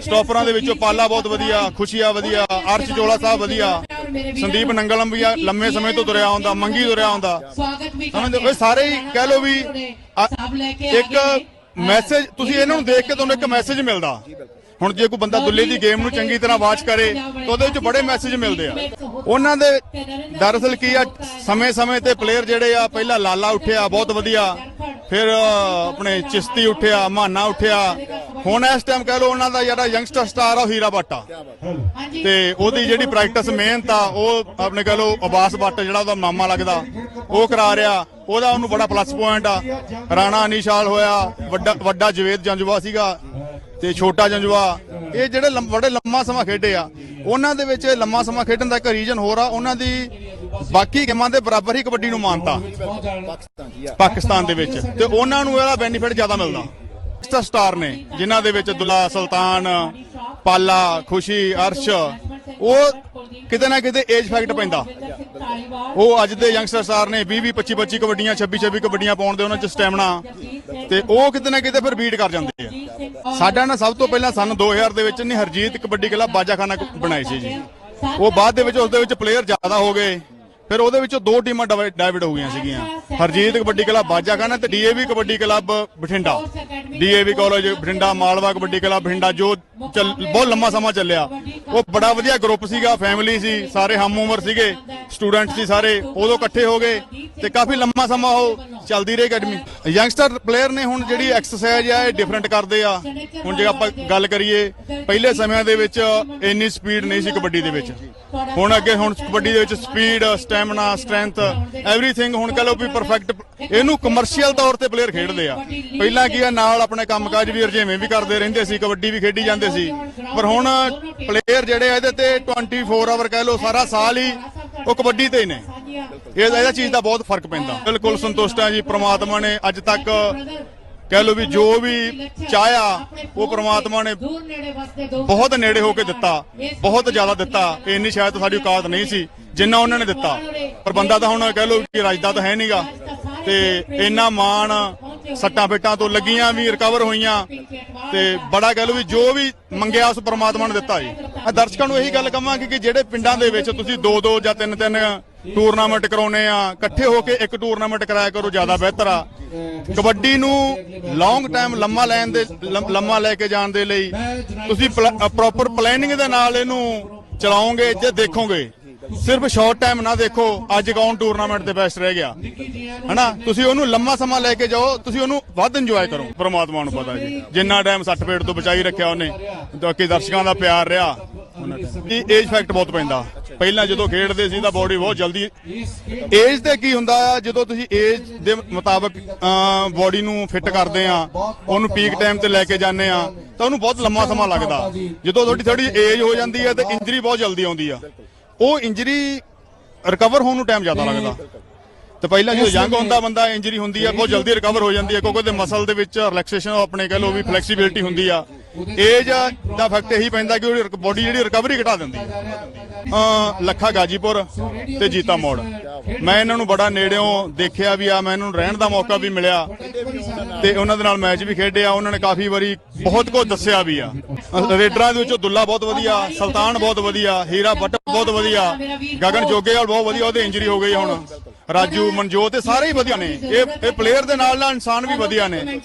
ਸਟਾਪਰਾਂ ਦੇ ਵਿੱਚੋਂ ਪਾਲਾ ਬਹੁਤ ਵਧੀਆ ਖੁਸ਼ੀਆ ਵਧੀਆ ਅਰਸ਼ ਚੋਲਾ ਸਾਹਿਬ ਵਧੀਆ। ਸੰਦੀਪ ਨੰਗਲਮ ਵੀ ਆ, ਲੰਮੇ ਸਮੇਂ ਤੋਂ ਤੁਰਿਆ ਆਉਂਦਾ ਮੰਗੀ ਤੁਰਿਆ ਵੀ ਸਮਝਦੇ ਹੋ? ਸਾਰੇ ਹੀ ਕਹਿ ਵੀ ਲੈ ਕੇ ਇੱਕ ਮੈਸੇਜ ਤੁਸੀਂ ਇਹਨਾਂ ਨੂੰ ਦੇਖ ਕੇ ਤੁਹਾਨੂੰ ਇੱਕ ਮੈਸੇਜ ਮਿਲਦਾ। ਹੁਣ ਜੇ ਕੋਈ ਬੰਦਾ ਦੁੱਲੇ ਦੀ ਗੇਮ ਨੂੰ ਚੰਗੀ ਤਰ੍ਹਾਂ ਵਾਚ ਕਰੇ ਤਾਂ ਉਹਦੇ ਵਿੱਚ ਬੜੇ ਮੈਸੇਜ ਮਿਲਦੇ ਆ। ਉਹਨਾਂ ਦੇ ਦਰਅਸਲ ਕੀ ਆ ਸਮੇਂ-ਸਮੇਂ ਤੇ ਪਲੇਅਰ ਜਿਹੜੇ ਆ ਪਹਿਲਾਂ ਲਾਲਾ ਉੱਠਿਆ ਬਹੁਤ ਵਧੀਆ। ਫਿਰ ਆਪਣੇ ਚਿਸ਼ਤੀ ਉੱਠਿਆ ਮਾਨਾ ਉੱਠਿਆ। ਹੁਣ ਇਸ ਟਾਈਮ ਕਹਿ ਲਓ ਉਹਨਾਂ ਦਾ ਜਿਹੜਾ ਯੰਗਸਟਰ ਸਟਾਰ ਆ ਉਹ ਹੀਰਾ ਬਾਟਾ। ਤੇ ਉਹਦੀ ਜਿਹੜੀ ਪ੍ਰੈਕਟਿਸ ਮਿਹਨਤ ਆ ਉਹ ਆਪਣੇ ਕਹ ਲਓ ਅਬਾਸ ਬੱਟ ਜਿਹੜਾ ਉਹਦਾ ਮਾਮਾ ਲੱਗਦਾ ਉਹ ਕਰਾ ਰਿਹਾ। ਉਹਦਾ ਉਹਨੂੰ ਬੜਾ ਪਲੱਸ ਪੁਆਇੰਟ ਆ। ਰਾਣਾ ਅਨੀਸ਼ਾਲ ਹੋਇਆ ਵੱਡਾ ਵੱਡਾ ਜਵੇਦ ਜੰਜਵਾ ਸੀਗਾ। ਤੇ ਛੋਟਾ ਜੰਜਵਾ ਇਹ ਜਿਹੜੇ ਲੰਮ- ਬੜੇ ਲੰਮਾ ਸਮਾਂ ਖੇਡੇ ਆ। ਉਹਨਾਂ ਦੇ ਵਿੱਚ ਲੰਮਾ ਸਮਾਂ ਖੇਡਣ ਦਾ ਇੱਕ ਰੀਜਨ ਹੋਰ ਆ, ਉਹਨਾਂ ਦੀ ਬਾਕੀ ਗੇਮਾਂ ਦੇ ਬਰਾਬਰ ਹੀ ਕਬੱਡੀ ਨੂੰ ਮਾਨਤਾ। ਪਾਕਿਸਤਾਨ ਦੇ ਵਿੱਚ। ਤੇ ਉਹਨਾਂ ਨੂੰ ਇਹਦਾ ਬੈਨੀਫਿਟ ਜ਼ਿਆਦਾ ਮਿਲਦਾ। ਸਟਾਰ ਸਟਾਰ ਨੇ, ਜਿਨ੍ਹਾਂ ਦੇ ਵਿੱਚ ਦੁੱਲਾ, ਸੁਲਤਾਨ, ਪਾਲਾ, ਖੁਸ਼ੀ, ਅਰਸ਼, ਉਹ ਕਿਤੇ ਨਾ ਕਿਤੇ ਏਜ ਫੈਕਟ ਪੈਂਦਾ। ਉਹ ਅੱਜ ਦੇ ਯੰਗਸਟਰ ਸਟਾਰ ਨੇ 20 20 25 25 ਕਬੱਡੀਆਂ 26 26 ਕਬੱਡੀਆਂ ਪਾਉਣ ਦੇ ਉਹਨਾਂ ਚ ਸਟੈਮਿਨਾ ਤੇ ਉਹ ਕਿਤੇ ਨਾ ਕਿਤੇ ਫਿਰ ਬੀਟ ਕਰ ਜਾਂਦੇ ਆ। ਸਾਡਾ ਨਾ ਸਭ ਤੋਂ ਪਹਿਲਾਂ ਸਨ 2000 ਦੇ ਵਿੱਚ ਨੇ ਹਰਜੀਤ ਕਬੱਡੀ ਕਲੱਬ ਬਾਜਾਖਾਨਾ ਬਣਾਈ ਸੀ ਜੀ। ਉਹ ਬਾਅਦ ਦੇ ਵਿੱਚ ਉਸ ਦੇ ਵਿੱਚ ਪਲੇਅਰ ਜ਼ਿਆਦਾ ਹੋ ਗਏ। ਫਿਰ ਉਹਦੇ ਵਿੱਚੋਂ ਦੋ ਟੀਮਾਂ ਡਾਇਵਿਡ ਹੋ ਗਈਆਂ ਸੀਗੀਆਂ। ਹਰਜੀਤ ਕਬੱਡੀ ਕਲੱਬ ਬਾਜਾਖਾਨਾ ਤੇ DAV kabaddi club, Bathinda. DAV college, Bathinda, Malwa kabaddi club, Bathinda, ਜੋ ਚੱਲ- ਬਹੁਤ ਲੰਮਾ ਸਮਾਂ ਚੱਲਿਆ। ਉਹ ਬੜਾ ਵਧੀਆ ਗਰੁੱਪ ਸੀਗਾ, ਫੈਮਿਲੀ ਸੀ, ਸਾਰੇ ਹਮ ਉਮਰ ਸੀਗੇ, ਸਟੂਡੈਂਟ ਸੀ ਸਾਰੇ, ਉਦੋਂ ਇਕੱਠੇ ਹੋ ਗਏ ਤੇ ਕਾਫੀ ਲੰਮਾ ਸਮਾਂ ਉਹ ਚੱਲਦੀ ਰਹੀ ਅਕੈਡਮੀ। ਯੰਗਸਟਰ ਪਲੇਅਰ ਨੇ ਹੁਣ ਜਿਹੜੀ ਐਕਸਰਸਾਈਜ਼ ਆ, ਇਹ ਡਿਫਰੈਂਟ ਕਰਦੇ ਆ। ਹੁਣ ਜੇ ਆਪਾਂ ਗੱਲ ਕਰੀਏ, ਪਹਿਲੇ ਸਮਿਆਂ ਦੇ ਵਿੱਚ ਇੰਨੀ ਸਪੀਡ ਨਹੀਂ ਸੀ ਕਬੱਡੀ ਦੇ ਵਿੱਚ। ਹੁਣ ਅੱਗੇ ਹੁਣ ਕਬੱਡੀ ਦੇ ਵਿੱਚ ਸਪੀਡ ਸਟੈਮਿਨਾ ਸਟਰੈਂਥ ਐਵਰੀਥਿੰਗ ਹੁਣ ਕਹ ਲਓ ਵੀ ਪਰਫੈਕਟ ਇਹਨੂੰ ਕਮਰਸ਼ੀਅਲ ਤੌਰ ਤੇ ਪਲੇਅਰ ਖੇਡਦੇ ਆ। ਪਹਿਲਾਂ ਕੀ ਆ, ਨਾਲ ਆਪਣੇ ਕੰਮਕਾਜ ਵੀ ਰਜੇਵੇਂ ਵੀ ਕਰਦੇ ਰਹਿੰਦੇ ਸੀ, ਕਬੱਡੀ ਵੀ ਖੇਡੀ ਜਾਂਦੇ ਸੀ। ਪਰ ਹੁਣ ਪਲੇਅਰ ਜਿਹੜੇ ਆ ਇਹਦੇ ਤੇ 24 ਆਵਰ ਕਹਿ ਲਓ, ਸਾਰਾ ਸਾਲ ਹੀ ਉਹ ਕਬੱਡੀ ਤੇ ਹੀ ਨੇ। ਇਹ ਇਹਦਾ ਚੀਜ਼ ਦਾ ਬਹੁਤ ਫ਼ਰਕ ਪੈਂਦਾ। ਬਿਲਕੁਲ ਸੰਤੁਸ਼ਟ ਆ ਜੀ, ਪ੍ਰਮਾਤਮਾ ਨੇ ਅੱਜ ਤੱਕ ਕਹਿ ਲਓ ਵੀ ਜੋ ਵੀ ਚਾਹਿਆ ਉਹ ਪ੍ਰਮਾਤਮਾ ਨੇ ਬਹੁਤ ਨੇੜੇ ਹੋ ਕੇ ਦਿੱਤਾ ਬਹੁਤ ਜ਼ਿਆਦਾ ਦਿੱਤਾ ਇੰਨੀ ਸ਼ਾਇਦ ਸਾਡੀ ਔਕਾਤ ਨਹੀਂ ਸੀ ਜਿੰਨਾ ਉਹਨਾਂ ਨੇ ਦਿੱਤਾ। ਪਰ ਬੰਦਾ ਤਾਂ ਹੁਣ ਕਹਿ ਲਓ ਕਿ ਰਾਜਦਾ ਤਾਂ ਹੈ ਨਹੀਂਗਾ। ਤੇ ਇੰਨਾ ਮਾਣ ਸੱਟਾਂ ਫੇਟਾਂ ਤੋਂ ਲੱਗੀਆਂ ਵੀ ਰਿਕਵਰ ਹੋਈਆਂ। ਤੇ ਬੜਾ ਕਹਿ ਲਓ ਵੀ ਜੋ ਵੀ ਮੰਗਿਆ ਉਸ ਪ੍ਰਮਾਤਮਾ ਨੇ ਦਿੱਤਾ ਜੀ। ਮੈਂ ਦਰਸ਼ਕਾਂ ਨੂੰ ਇਹੀ ਗੱਲ ਕਹਾਂਗੇ ਕਿ ਜਿਹੜੇ ਪਿੰਡਾਂ ਦੇ ਵਿੱਚ ਤੁਸੀਂ ਦੋ ਦੋ ਜਾਂ ਤਿੰਨ ਤਿੰਨ ਟੂਰਨਾਮੈਂਟ ਕਰਾਉਨੇ ਆ। ਇਕੱਠੇ ਹੋ ਕੇ ਇੱਕ ਟੂਰਨਾਮੈਂਟ ਕਰਾਇਆ ਕਰੋ, ਜ਼ਿਆਦਾ ਬਿਹਤਰ ਆ। ਕਬੱਡੀ ਨੂੰ ਲੌਂਗ ਟਾਈਮ ਲੰਮਾ ਲੈਣ ਦੇ ਲੰਮਾ ਲੈ ਕੇ ਜਾਣ ਦੇ ਲਈ ਤੁਸੀਂ ਪ੍ਰੋਪਰ ਪਲੈਨਿੰਗ ਦੇ ਨਾਲ ਇਹਨੂੰ ਚਲਾਓਗੇ ਜੇ ਦੇਖੋਗੇ। ਸਿਰਫ ਸ਼ਾਰਟ ਟਾਈਮ ਨਾ ਦੇਖੋ, ਅੱਜ ਕੌਣ ਟੂਰਨਾਮੈਂਟ ਤੇ ਬੈਸਟ ਰਹਿ ਗਿਆ। ਹਨਾ? ਤੁਸੀਂ ਉਹਨੂੰ ਲੰਮਾ ਸਮਾਂ ਲੈ ਕੇ ਜਾਓ, ਤੁਸੀਂ ਉਹਨੂੰ ਵੱਧ ਇੰਜੋਏ ਕਰੋ। ਪ੍ਰਮਾਤਮਾ ਨੂੰ ਪਤਾ ਜੀ। ਜਿੰਨਾ ਟਾਈਮ ਸੱਟ ਪੇਟ ਤੋਂ ਬਚਾਈ ਰੱਖਿਆ ਉਹਨੇ, ਬਾਕੀ ਦਰਸ਼ਕਾਂ ਦਾ ਪਿਆਰ ਰਿਹਾ। ਇਹ ਏਜ ਫੈਕਟ ਬਹੁਤ ਪੈਂਦਾ। ਪਹਿਲਾਂ ਜਦੋਂ ਖੇਡਦੇ ਸੀ ਤਾਂ ਬੋਡੀ ਬਹੁਤ ਜਲਦੀ ਏਜ ਤੇ ਕੀ ਹੁੰਦਾ ਆ? ਜਦੋਂ ਤੁਸੀਂ ਏਜ ਦੇ ਮੁਤਾਬਕ ਬੋਡੀ ਨੂੰ ਫਿੱਟ ਕਰਦੇ ਆ, ਉਹਨੂੰ ਪੀਕ ਟਾਈਮ ਤੇ ਲੈ ਕੇ ਜਾਂਦੇ ਆ, ਤਾਂ ਉਹਨੂੰ ਬਹੁਤ ਲੰਮਾ ਸਮਾਂ ਲੱਗਦਾ। ਜਦੋਂ ਤੁਹਾਡੀ ਥੋੜੀ ਏਜ ਹੋ ਜਾਂਦੀ ਹੈ ਤੇ ਇੰਜਰੀ ਬਹੁਤ ਜਲਦੀ ਆਉਂਦੀ ਆ। ਉਹ ਇੰਜਰੀ ਰਿਕਵਰ ਹੋਣ ਨੂੰ ਟਾਈਮ ਜ਼ਿਆਦਾ ਲੱਗਦਾ। ਤੇ ਪਹਿਲਾਂ ਜਦੋਂ ਯੰਗ ਹੁੰਦਾ, ਬੰਦਾ ਇੰਜਰੀ ਹੁੰਦੀ ਆ, ਬਹੁਤ ਜਲਦੀ ਰਿਕਵਰ ਹੋ ਜਾਂਦੀ ਹੈ ਕਿਉਂਕਿ ਉਹਦੇ ਮਸਲ ਦੇ ਵਿੱਚ ਰਿਲੈਕਸੇਸ਼ਨ ਆਪਣੇ ਕਹ ਲਓ ਵੀ ਫਲੈਕਸੀਬਿਲਟੀ ਹੁੰਦੀ ਆ। ਏਜ ਦਾ ਫੈਕਟ ਇਹੀ ਪੈਂਦਾ ਕਿ ਉਹਦੀ ਬੋਡੀ ਜਿਹੜੀ ਰਿਕਵਰੀ ਘਟਾ ਦਿੰਦੀ ਹੈ। ਲੱਖਾ ਗਾਜੀਪੁਰ ਤੇ ਜੀਤਾ ਮੋੜ। ਮੈਂ ਇਹਨਾਂ ਨੂੰ ਬੜਾ ਨੇੜਿਓਂ ਦੇਖਿਆ ਵੀ ਆ, ਮੈਂ ਇਹਨਾਂ ਨੂੰ ਰਹਿਣ ਦਾ ਮੌਕਾ ਵੀ ਮਿਲਿਆ। ਤੇ ਉਹਨਾਂ ਦੇ ਨਾਲ ਮੈਚ ਵੀ ਖੇਡਿਆ ਉਹਨਾਂ ਨੇ ਕਾਫੀ ਵਾਰੀ ਬਹੁਤ ਕੁਝ ਦੱਸਿਆ ਵੀ ਆ। ਅਹ ਰੇਡਰਾਂ ਦੇ ਵਿੱਚੋਂ ਦੁੱਲਾ ਬਹੁਤ ਵਧੀਆ, ਸੁਲਤਾਨ ਬਹੁਤ ਵਧੀਆ, ਹੀਰਾ ਭੱਟ ਬਹੁਤ ਵਧੀਆ, ਗਗਨ ਜੋਗੇਵਾਲ ਬਹੁਤ ਵਧੀਆ, ਉਹਦੇ ਇੰਜਰੀ ਹੋ ਗਈ ਹੁਣ। ਰਾਜੂ, ਮਨਜੋਤ, ਇਹ ਸਾਰੇ ਹੀ ਵਧੀਆ ਨੇ। ਇਹ ਇਹ ਪਲੇਅਰ ਦੇ ਨਾਲ ਨਾਲ ਇਨਸਾਨ ਵੀ ਵਧੀਆ ਨੇ।